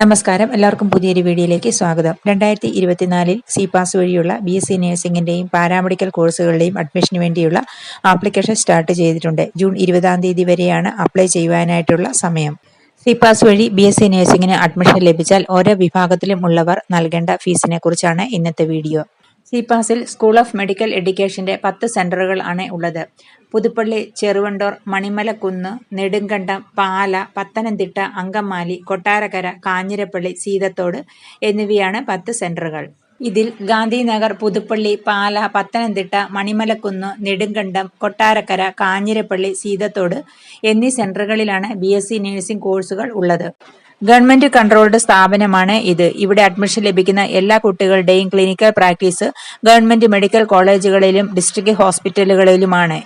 നമസ്കാരം. എല്ലാവർക്കും പുതിയൊരു വീഡിയോയിലേക്ക് സ്വാഗതം. രണ്ടായിരത്തി ഇരുപത്തിനാലിൽ സി പാസ് വഴിയുള്ള ബി എസ് സി നഴ്സിംഗിന്റെയും പാരാമെഡിക്കൽ കോഴ്സുകളുടെയും അഡ്മിഷന് വേണ്ടിയുള്ള ആപ്ലിക്കേഷൻ സ്റ്റാർട്ട് ചെയ്തിട്ടുണ്ട്. ജൂൺ ഇരുപതാം തീയതി വരെയാണ് അപ്ലൈ ചെയ്യുവാനായിട്ടുള്ള സമയം. സി പാസ് വഴി ബി എസ് സി നഴ്സിംഗിന് അഡ്മിഷൻ ലഭിച്ചാൽ ഓരോ വിഭാഗത്തിലും ഉള്ളവർ നൽകേണ്ട ഫീസിനെ കുറിച്ചാണ് ഇന്നത്തെ വീഡിയോ. സി പാസിൽ സ്കൂൾ ഓഫ് മെഡിക്കൽ എഡ്യൂക്കേഷന്റെ പത്ത് സെന്ററുകൾ ആണ് ഉള്ളത്. പുതുപ്പള്ളി ചെറുവണ്ടൂർ മണിമലക്കുന്ന് നെടുങ്കണ്ടം പാല പത്തനംതിട്ട അങ്കമാലി കൊട്ടാരക്കര കാഞ്ഞിരപ്പള്ളി സീതത്തോട് എന്നിവയാണ് പത്ത് സെന്ററുകൾ. ഇതിൽ ഗാന്ധിനഗർ പുതുപ്പള്ളി പാല പത്തനംതിട്ട മണിമലക്കുന്ന് നെടുങ്കണ്ടം കൊട്ടാരക്കര കാഞ്ഞിരപ്പള്ളി സീതത്തോട് എന്നീ സെന്ററുകളിലാണ് ബി എസ് സി നഴ്സിംഗ് കോഴ്സുകൾ ഉള്ളത്. ഗവൺമെന്റ് കൺട്രോൾഡ് സ്ഥാപനമാണ് ഇത്. ഇവിടെ അഡ്മിഷൻ ലഭിക്കുന്ന എല്ലാ കുട്ടികളുടെയും ക്ലിനിക്കൽ പ്രാക്ടീസ് ഗവൺമെന്റ് മെഡിക്കൽ കോളേജുകളിലും ഡിസ്ട്രിക്ട് ഹോസ്പിറ്റലുകളിലുമാണ്.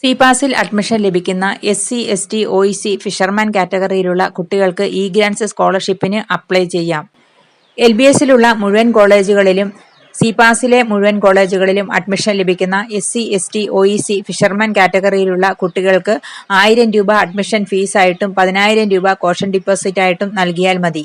സി പാസിൽ അഡ്മിഷൻ ലഭിക്കുന്ന S C S T O C fisherman കാറ്റഗറിയിലുള്ള കുട്ടികൾക്ക് ഇ ഗ്രാൻസ് സ്കോളർഷിപ്പിന് അപ്ലൈ ചെയ്യാം. എൽ ബി എസിലുള്ള മുഴുവൻ കോളേജുകളിലും സി പാസിലെ മുഴുവൻ കോളേജുകളിലും അഡ്മിഷൻ ലഭിക്കുന്ന S C S T O E C fisherman കാറ്റഗറിയിലുള്ള കുട്ടികൾക്ക് ആയിരം രൂപ അഡ്മിഷൻ ഫീസായിട്ടും പതിനായിരം രൂപ കോഷൻ ഡിപ്പോസിറ്റായിട്ടും നൽകിയാൽ മതി.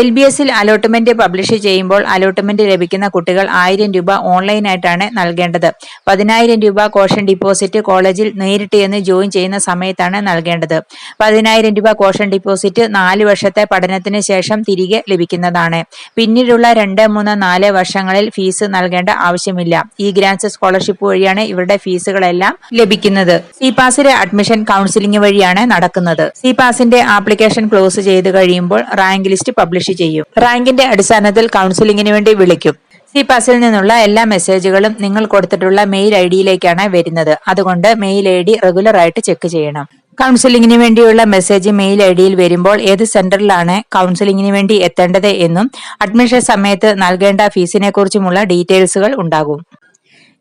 എൽ ബി എസിൽ അലോട്ട്മെന്റ് പബ്ലിഷ് ചെയ്യുമ്പോൾ അലോട്ട്മെന്റ് ലഭിക്കുന്ന കുട്ടികൾ ആയിരം രൂപ ഓൺലൈനായിട്ടാണ് നൽകേണ്ടത്. പതിനായിരം രൂപ കോഷൻ ഡിപ്പോസിറ്റ് കോളേജിൽ നേരിട്ട് എന്ന് ജോയിൻ ചെയ്യുന്ന സമയത്താണ് നൽകേണ്ടത്. പതിനായിരം രൂപ കോഷൻ ഡിപ്പോസിറ്റ് നാല് വർഷത്തെ പഠനത്തിന് ശേഷം തിരികെ ലഭിക്കുന്നതാണ്. പിന്നീടുള്ള രണ്ട് മൂന്ന് നാല് വർഷങ്ങളിൽ ഫീസ് നൽകേണ്ട ആവശ്യമില്ല. ഈ ഗ്രാൻസ് സ്കോളർഷിപ്പ് വഴിയാണ് ഇവരുടെ ഫീസുകളെല്ലാം ലഭിക്കുന്നത്. സി പാസിലെ അഡ്മിഷൻ കൗൺസിലിംഗ് വഴിയാണ് നടക്കുന്നത്. സി പാസിന്റെ ആപ്ലിക്കേഷൻ ക്ലോസ് ചെയ്ത് കഴിയുമ്പോൾ റാങ്ക് ലിസ്റ്റ് പബ്ലിഷ് ചെയ്യും. റാങ്കിന്റെ അടിസ്ഥാനത്തിൽ കൗൺസിലിംഗിന് വേണ്ടി വിളിക്കും. സി പാസിൽ നിന്നുള്ള എല്ലാ മെസ്സേജുകളും നിങ്ങൾ കൊടുത്തിട്ടുള്ള മെയിൽ ഐ ഡിയിലേക്കാണ് വരുന്നത്. അതുകൊണ്ട് മെയിൽ ഐ ഡി റെഗുലർ ആയിട്ട് ചെക്ക് ചെയ്യണം. കൗൺസിലിംഗിന് വേണ്ടിയുള്ള മെസ്സേജ് മെയിൽ ഐ ഡിയിൽ വരുമ്പോൾ ഏത് സെന്ററിലാണ് കൗൺസിലിംഗിന് വേണ്ടി എത്തേണ്ടത് എന്നും അഡ്മിഷൻ സമയത്ത് നൽകേണ്ട ഫീസിനെ കുറിച്ചുമുള്ള ഡീറ്റെയിൽസുകൾ ഉണ്ടാകും.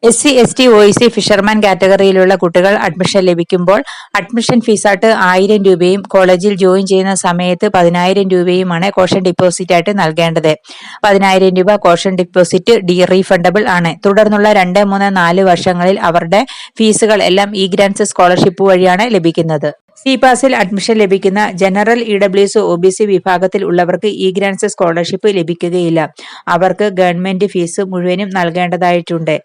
S C S T O C fisherman കാറ്റഗറിയിലുള്ള കുട്ടികൾ അഡ്മിഷൻ ലഭിക്കുമ്പോൾ അഡ്മിഷൻ ഫീസായിട്ട് ആയിരം രൂപയും കോളേജിൽ ജോയിൻ ചെയ്യുന്ന സമയത്ത് പതിനായിരം രൂപയുമാണ് കോഷൻ ഡിപ്പോസിറ്റ് ആയിട്ട് നൽകേണ്ടത്. പതിനായിരം രൂപ കോഷൻ ഡിപ്പോസിറ്റ് ഡി റീഫണ്ടബിൾ ആണ്. തുടർന്നുള്ള രണ്ട് മൂന്ന് നാല് വർഷങ്ങളിൽ അവരുടെ ഫീസുകൾ എല്ലാം ഇ ഗ്രാൻസ് സ്കോളർഷിപ്പ് വഴിയാണ് ലഭിക്കുന്നത്. സി പാസിൽ അഡ്മിഷൻ ലഭിക്കുന്ന general E W S O B C വിഭാഗത്തിൽ ഉള്ളവർക്ക് ഇ ഗ്രാൻസ് സ്കോളർഷിപ്പ് ലഭിക്കുകയില്ല. അവർക്ക് ഗവൺമെന്റ് ഫീസ് മുഴുവനും നൽകേണ്ടതായിട്ടുണ്ട്.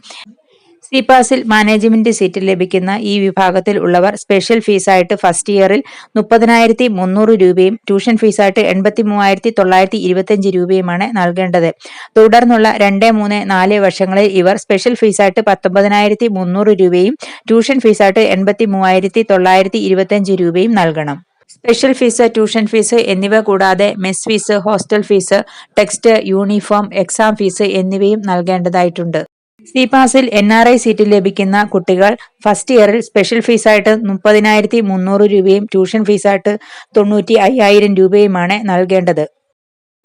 സി പാസിൽ മാനേജ്മെന്റ് സീറ്റ് ലഭിക്കുന്ന ഈ വിഭാഗത്തിൽ ഉള്ളവർ സ്പെഷ്യൽ ഫീസായിട്ട് ഫസ്റ്റ് ഇയറിൽ മുപ്പതിനായിരത്തി മുന്നൂറ് രൂപയും ട്യൂഷൻ ഫീസായിട്ട് എൺപത്തി മൂവായിരത്തി തൊള്ളായിരത്തി ഇരുപത്തിയഞ്ച് രൂപയുമാണ് നൽകേണ്ടത്. തുടർന്നുള്ള രണ്ട് മൂന്ന് നാല് വർഷങ്ങളിൽ ഇവർ സ്പെഷ്യൽ ഫീസായിട്ട് പത്തൊമ്പതിനായിരത്തി മുന്നൂറ് രൂപയും ട്യൂഷൻ ഫീസായിട്ട് എൺപത്തി മൂവായിരത്തി തൊള്ളായിരത്തി ഇരുപത്തിയഞ്ച് രൂപയും നൽകണം. സ്പെഷ്യൽ ഫീസ് ട്യൂഷൻ ഫീസ് എന്നിവ കൂടാതെ mess fee hostel fee text uniform exam fee എന്നിവയും നൽകേണ്ടതായിട്ടുണ്ട്. സി പാസിൽ എൻ ആർ ഐ സീറ്റ് ലഭിക്കുന്ന കുട്ടികൾ ഫസ്റ്റ് ഇയറിൽ സ്പെഷ്യൽ ഫീസായിട്ട് മുപ്പതിനായിരത്തി മുന്നൂറ് രൂപയും ട്യൂഷൻ ഫീസായിട്ട് തൊണ്ണൂറ്റി അയ്യായിരം രൂപയുമാണ് നൽകേണ്ടത്.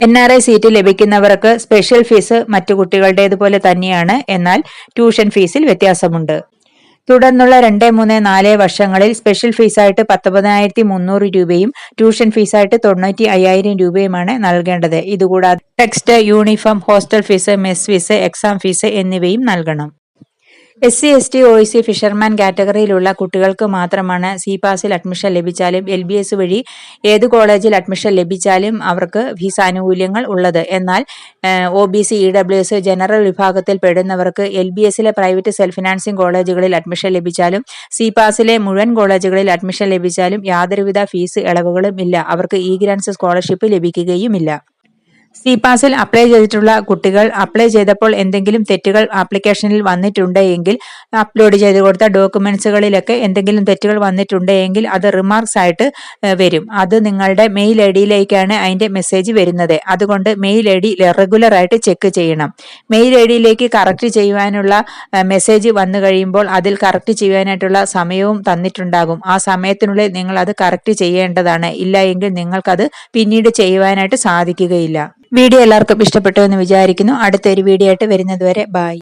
എൻ ആർ ഐ സീറ്റ് ലഭിക്കുന്നവർക്ക് സ്പെഷ്യൽ ഫീസ് മറ്റു കുട്ടികളുടേതുപോലെ തന്നെയാണ്. എന്നാൽ ട്യൂഷൻ ഫീസിൽ വ്യത്യാസമുണ്ട്. തുടർന്നുള്ള രണ്ട് മൂന്ന് നാല് വർഷങ്ങളിൽ സ്പെഷ്യൽ ഫീസായിട്ട് പത്തൊമ്പതിനായിരത്തി മുന്നൂറ് രൂപയും ട്യൂഷൻ ഫീസായിട്ട് തൊണ്ണൂറ്റി അയ്യായിരം രൂപയുമാണ് നൽകേണ്ടത്. ഇതുകൂടാതെ text uniform hostel fees mess fees exam fees എന്നിവയും നൽകണം. S C S T O C fisherman കാറ്റഗറിയിലുള്ള കുട്ടികൾക്ക് മാത്രമാണ് സി പാസിൽ അഡ്മിഷൻ ലഭിച്ചാലും എൽ ബി എസ് വഴി ഏത് കോളേജിൽ അഡ്മിഷൻ ലഭിച്ചാലും അവർക്ക് ഫീസ് ആനുകൂല്യങ്ങൾ ഉള്ളത്. എന്നാൽ O B C E W S general വിഭാഗത്തിൽ പെടുന്നവർക്ക് എൽ ബി എസിലെ പ്രൈവറ്റ് സെൽഫ് ഫിനാൻസിംഗ് കോളേജുകളിൽ അഡ്മിഷൻ ലഭിച്ചാലും സി പാസിലെ മുഴുവൻ കോളേജുകളിൽ അഡ്മിഷൻ ലഭിച്ചാലും യാതൊരുവിധ ഫീസ് ഇളവുകളും ഇല്ല. അവർക്ക് ഇ ഗ്രാൻസ് സ്കോളർഷിപ്പ് ലഭിക്കുകയുമില്ല. സി പാസിൽ അപ്ലൈ ചെയ്തിട്ടുള്ള കുട്ടികൾ അപ്ലൈ ചെയ്തപ്പോൾ എന്തെങ്കിലും തെറ്റുകൾ ആപ്ലിക്കേഷനിൽ വന്നിട്ടുണ്ടെങ്കിൽ അപ്ലോഡ് ചെയ്ത് കൊടുത്ത ഡോക്യുമെന്റ്സുകളിലൊക്കെ എന്തെങ്കിലും തെറ്റുകൾ വന്നിട്ടുണ്ടെങ്കിൽ അത് റിമാർക്സ് ആയിട്ട് വരും. അത് നിങ്ങളുടെ മെയിൽ ഐ ഡിയിലേക്കാണ് അതിന്റെ മെസ്സേജ് വരുന്നത്. അതുകൊണ്ട് മെയിൽ ഐ ഡി റെഗുലർ ആയിട്ട് ചെക്ക് ചെയ്യണം. മെയിൽ ഐ ഡിയിലേക്ക് കറക്റ്റ് ചെയ്യുവാനുള്ള മെസ്സേജ് വന്നു കഴിയുമ്പോൾ അതിൽ കറക്റ്റ് ചെയ്യുവാനായിട്ടുള്ള സമയവും തന്നിട്ടുണ്ടാകും. ആ സമയത്തിനുള്ളിൽ നിങ്ങൾ അത് കറക്റ്റ് ചെയ്യേണ്ടതാണ്. ഇല്ല എങ്കിൽ നിങ്ങൾക്കത് പിന്നീട് ചെയ്യുവാനായിട്ട് സാധിക്കുകയില്ല. വീഡിയോ എല്ലാവർക്കും ഇഷ്ടപ്പെട്ടു എന്ന് വിചാരിക്കുന്നു. അടുത്തൊരു വീഡിയോ ആയിട്ട് വരുന്നത് വരെ ബായ്